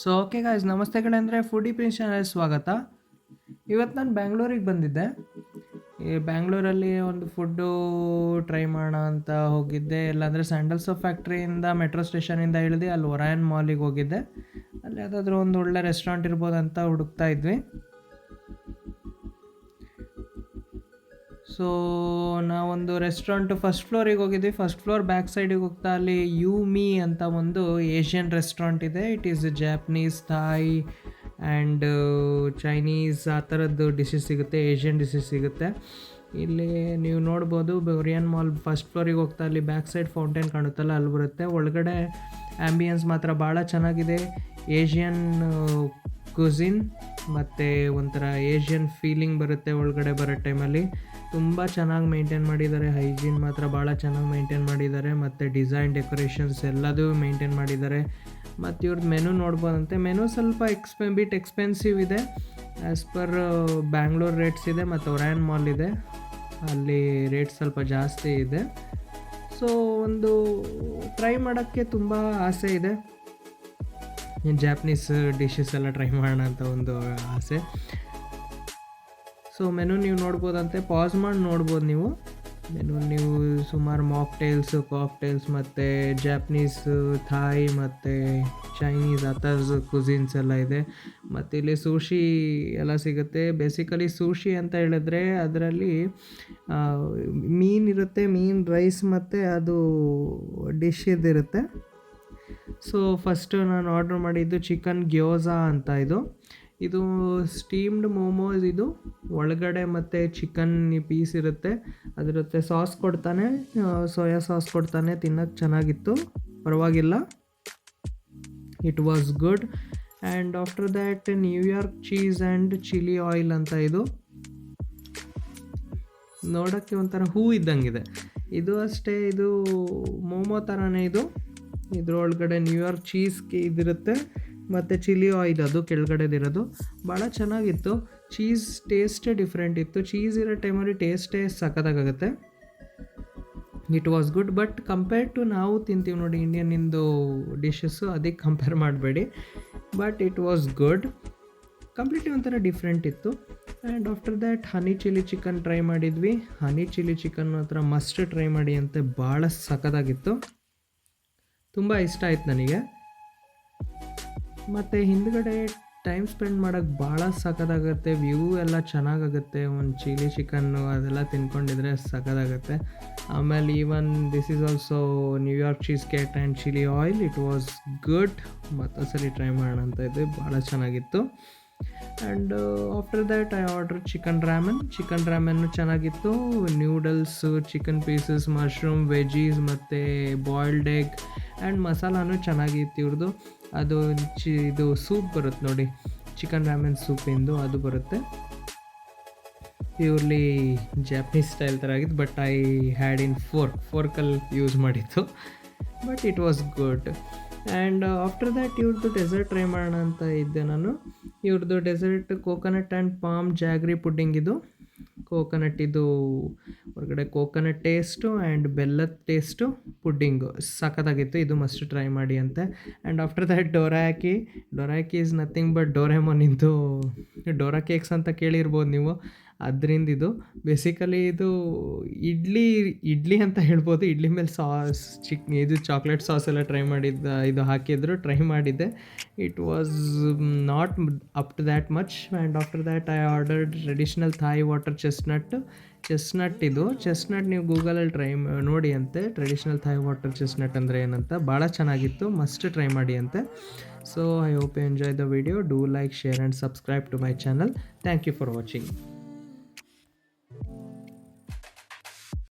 So okay guys ನಮಸ್ತೆ ಕಡೆ ಅಂದರೆ ಫುಡಿ ಪ್ರಿನ್ಸ್ ಚಾನಲ್ ಸ್ವಾಗತ. ಇವತ್ತು ನಾನು ಬ್ಯಾಂಗ್ಳೂರಿಗೆ ಬಂದಿದ್ದೆ. ಈ ಬ್ಯಾಂಗ್ಳೂರಲ್ಲಿ ಒಂದು ಫುಡ್ಡು ಟ್ರೈ ಮಾಡೋಣ ಅಂತ ಹೋಗಿದ್ದೆ. ಇಲ್ಲಾಂದರೆ ಸ್ಯಾಂಡಲ್ಸ್ ಫ್ಯಾಕ್ಟ್ರಿಯಿಂದ ಮೆಟ್ರೋ ಸ್ಟೇಷನಿಂದ ಇಳಿದು ಅಲ್ಲಿ ಒರಾಯನ್ ಮಾಲಿಗೆ ಹೋಗಿದ್ದೆ. ಅಲ್ಲಿ ಯಾವುದಾದ್ರೂ ಒಂದು ಒಳ್ಳೆ ರೆಸ್ಟೋರೆಂಟ್ ಇರ್ಬೋದು ಅಂತ ಹುಡುಕ್ತಾ ಇದ್ವಿ. ಸೊ ನಾವೊಂದು ರೆಸ್ಟೋರೆಂಟ್ ಫಸ್ಟ್ ಫ್ಲೋರಿಗೆ ಹೋಗಿದ್ವಿ. ಫಸ್ಟ್ ಫ್ಲೋರ್ ಬ್ಯಾಕ್ ಸೈಡಿಗೆ ಹೋಗ್ತಾ ಅಲ್ಲಿ ಯು ಮೀ ಅಂತ ಒಂದು ಏಷ್ಯನ್ ರೆಸ್ಟೋರೆಂಟ್ ಇದೆ. It is Japanese Thai and Chinese ಆ ಥರದ್ದು ಡಿಶಸ್ ಸಿಗುತ್ತೆ ಏಷ್ಯನ್ ಡಿಶಸ್ ಸಿಗುತ್ತೆ. ಇಲ್ಲಿ ನೀವು ನೋಡ್ಬೋದು ಬೆವರಿಯನ್ ಮಾಲ್ ಫಸ್ಟ್ ಫ್ಲೋರಿಗೆ ಹೋಗ್ತಾ ಅಲ್ಲಿ ಬ್ಯಾಕ್ ಸೈಡ್ ಫೌಂಟೇನ್ ಕಾಣುತ್ತಲ್ಲ, ಅಲ್ಲಿ ಬರುತ್ತೆ. ಒಳಗಡೆ ಆ್ಯಂಬಿಯನ್ಸ್ ಮಾತ್ರ ಭಾಳ ಚೆನ್ನಾಗಿದೆ. ಏಷ್ಯನ್ ಕುಸಿನ್ ಮತ್ತು ಒಂಥರ ಏಷ್ಯನ್ ಫೀಲಿಂಗ್ ಬರುತ್ತೆ ಒಳಗಡೆ ಬರೋ ಟೈಮಲ್ಲಿ ತುಂಬ ಚೆನ್ನಾಗಿ ಮೇಂಟೈನ್ ಮಾಡಿದ್ದಾರೆ. ಹೈಜೀನ್ ಮಾತ್ರ ಭಾಳ ಚೆನ್ನಾಗಿ ಮೇಂಟೈನ್ ಮಾಡಿದ್ದಾರೆ. ಮತ್ತು ಡಿಸೈನ್ ಡೆಕೋರೇಷನ್ಸ್ ಎಲ್ಲದೂ ಮೇಂಟೈನ್ ಮಾಡಿದ್ದಾರೆ. ಮತ್ತು ಇವ್ರದ್ದು ಮೆನು ನೋಡ್ಬೋದಂತೆ. ಮೆನು ಸ್ವಲ್ಪ ಎಕ್ಸ್ಪೆ ಬಿಟ್ ಎಕ್ಸ್ಪೆನ್ಸಿವ್ ಇದೆ. ಆ್ಯಸ್ ಪರ್ ಬ್ಯಾಂಗ್ಳೂರ್ ರೇಟ್ಸ್ ಇದೆ ಮತ್ತು ಒರ್ಯಾನ್ ಮಾಲ್ ಇದೆ. ಅಲ್ಲಿ ರೇಟ್ ಸ್ವಲ್ಪ ಜಾಸ್ತಿ ಇದೆ. ಸೊ ಒಂದು ಟ್ರೈ ಮಾಡೋಕ್ಕೆ ತುಂಬ ಆಸೆ ಇದೆ. ಜಾಪನೀಸ್ ಡಿಶಸ್ ಎಲ್ಲ ಟ್ರೈ ಮಾಡೋಣ ಅಂತ ಒಂದು ಆಸೆ. ಸೊ ಮೆನು ನೀವು ನೋಡ್ಬೋದಂತೆ. ಪಾಸ್ ಮಾಡಿ ನೋಡ್ಬೋದು ನೀವು. ಮೆನು ನೀವು ಸುಮಾರು ಮಾಕ್ಟೇಲ್ಸು ಕಾಕ್ಟೇಲ್ಸ್ ಮತ್ತು ಜಾಪನೀಸ್ ಥಾಯ್ ಮತ್ತು ಚೈನೀಸ್ ಆ ಥರದ ಕುಝಿನ್ಸ್ ಎಲ್ಲ ಇದೆ. ಮತ್ತು ಇಲ್ಲಿ ಸೂಶಿ ಎಲ್ಲ ಸಿಗುತ್ತೆ. ಬೇಸಿಕಲಿ ಸೂಶಿ ಅಂತ ಹೇಳಿದ್ರೆ ಅದರಲ್ಲಿ ಮೀನಿರುತ್ತೆ ಮೀನು ರೈಸ್ ಮತ್ತು ಅದು ಡಿಶ್ ಇದಿರುತ್ತೆ ಸೊ ಫಸ್ಟು ನಾನು ಆರ್ಡ್ರ್ ಮಾಡಿದ್ದು ಚಿಕನ್ ಗ್ಯೋಸಾ ಅಂತ ಇದು. ಇದು ಸ್ಟೀಮ್ಡ್ ಮೋಮೋಸ್ ಇದು ಒಳಗಡೆ ಮತ್ತು ಚಿಕನ್ ಪೀಸ್ ಇರುತ್ತೆ. ಅದಿರುತ್ತೆ ಸಾಸ್ ಕೊಡ್ತಾನೆ ಸೋಯಾ ಸಾಸ್ ಕೊಡ್ತಾನೆ ತಿನ್ನೋಕ್ಕೆ ಚೆನ್ನಾಗಿತ್ತು. ಪರವಾಗಿಲ್ಲ. It was good and after that New York cheese and chilli oil ಅಂತ ಇದು. ನೋಡೋಕ್ಕೆ ಒಂಥರ ಹೂ ಇದ್ದಂಗಿದೆ. ಇದು ಅಷ್ಟೇ, ಇದು ಮೋಮೋ ಥರನೇ ಇದು. ಇದ್ರೊಳಗಡೆ ನ್ಯೂಯಾರ್ಕ್ ಚೀಸ್ ಇದಿರುತ್ತೆ, ಮತ್ತು ಚಿಲ್ಲಿ ಆಯಿಲ್ ಅದು ಕೆಳಗಡೆದಿರೋದು ಭಾಳ ಚೆನ್ನಾಗಿತ್ತು. ಚೀಸ್ ಟೇಸ್ಟೇ ಡಿಫ್ರೆಂಟ್ ಇತ್ತು. ಚೀಸ್ ಇರೋ ಟೈಮಲ್ಲಿ ಟೇಸ್ಟೇ ಸಖತ್ತಾಗುತ್ತೆ. It was good but compared to ನಾವು ತಿಂತೀವಿ ನೋಡಿ ಇಂಡಿಯನ್ನಿಂದು ಡಿಶಸ್ಸು ಅದಕ್ಕೆ ಕಂಪೇರ್ ಮಾಡಬೇಡಿ. But it was good completely ಒಂಥರ ಡಿಫ್ರೆಂಟ್ ಇತ್ತು. And after that honey chilli chicken try ಮಾಡಿದ್ವಿ. ಹನಿ ಚಿಲ್ಲಿ ಚಿಕನ್ ಹತ್ರ ಮಸ್ಟ್ ಟ್ರೈ ಮಾಡಿ ಅಂತ ಭಾಳ ಸಖತ್ತಾಗಿತ್ತು. ತುಂಬ ಇಷ್ಟ ಆಯ್ತು ನನಗೆ. ಮತ್ತು ಹಿಂದ್ಗಡೆ ಟೈಮ್ ಸ್ಪೆಂಡ್ ಮಾಡೋಕ್ಕೆ ಭಾಳ ಸಖತ್ತಾಗುತ್ತೆ ವ್ಯೂ ಎಲ್ಲ ಚೆನ್ನಾಗಾಗುತ್ತೆ, ಒಂದು ಚಿಲ್ಲಿ ಚಿಕನ್ನು ಅದೆಲ್ಲ ತಿನ್ಕೊಂಡಿದ್ರೆ ಸಖತ್ತಾಗುತ್ತೆ. ಆಮೇಲೆ even this is also New York cheese cake and chilli oil it was good ಮತ್ತೊಂದ್ಸರಿ try ಮಾಡೋಣ ಅಂತ ಇದ್ದೆ ಭಾಳ ಚೆನ್ನಾಗಿತ್ತು. And after that I order chicken ramen chicken ರ್ಯಾಮನ್ನು ಚೆನ್ನಾಗಿತ್ತು. Noodles chicken pieces mushroom veggies ಮತ್ತು ಬಾಯ್ಲ್ಡ್ ಎಗ್ ಆ್ಯಂಡ್ ಮಸಾಲಾನು ಚೆನ್ನಾಗಿತ್ತು ಇವ್ರದ್ದು ಅದು ಚಿ, ಇದು ಸೂಪ್ ಬರುತ್ತೆ ನೋಡಿ. ಚಿಕನ್ ರ್ಯಾಮನ್ ಸೂಪಿಂದು ಅದು ಬರುತ್ತೆ. ಪ್ಯೂರ್ಲಿ ಜಾಪನೀಸ್ ಸ್ಟೈಲ್ ಥರ ಆಗಿತ್ತು but I had in fork ಫೋರ್ಕಲ್ಲಿ use ಮಾಡಿತ್ತು but it was good and after that ಇವ್ರದ್ದು ಡೆಸರ್ಟ್ ಟ್ರೈ ಮಾಡೋಣ ಅಂತ ಇದ್ದೆ ನಾನು. ಇವ್ರದ್ದು dessert coconut and palm jaggery pudding ಇದು. ಕೋಕೋನಟ್ ಇದು, ಹೊರಗಡೆ ಕೋಕೋನಟ್ ಟೇಸ್ಟು ಆ್ಯಂಡ್ ಬೆಲ್ಲದ ಟೇಸ್ಟು ಪುಡ್ಡಿಂಗು ಸಖತ್ತಾಗಿತ್ತು, ಇದು ಮಸ್ಟ್ ಟ್ರೈ ಮಾಡಿ ಅಂತೆ. And after that dorayaki dorayaki is nothing but ಡೋರೆಮೋನಿಂದು dora cakes ಅಂತ ಕೇಳಿರ್ಬೋದು ನೀವು. ಅದರಿಂದ ಇದು ಬೇಸಿಕಲಿ ಇದು ಇಡ್ಲಿ ಇಡ್ಲಿ ಅಂತ ಹೇಳ್ಬೋದು. ಇಡ್ಲಿ ಮೇಲೆ ಸಾಸ್ ಚಿಕ್ ಇದು ಚಾಕ್ಲೇಟ್ ಸಾಸ್ ಎಲ್ಲ ಟ್ರೈ ಮಾಡಿದ್ದ, ಇದು ಹಾಕಿದ್ರು ಟ್ರೈ ಮಾಡಿದ್ದೆ. It was not up to that much and after that I order traditional Thai water chestnut chestnut ಇದು ಚೆಸ್ನಟ್ ನೀವು ಗೂಗಲಲ್ಲಿ ಟ್ರೈ ನೋಡಿ ಅಂತೆ. ಟ್ರೆಡಿಷ್ನಲ್ ಥಾಯ್ ವಾಟರ್ ಚೆಸ್ನಟ್ ಅಂದರೆ ಏನಂತ. ಭಾಳ ಚೆನ್ನಾಗಿತ್ತು ಮಸ್ಟ್ ಟ್ರೈ ಮಾಡಿ ಅಂತೆ. So I hope you enjoy the video do like share and subscribe to my channel thank you for watching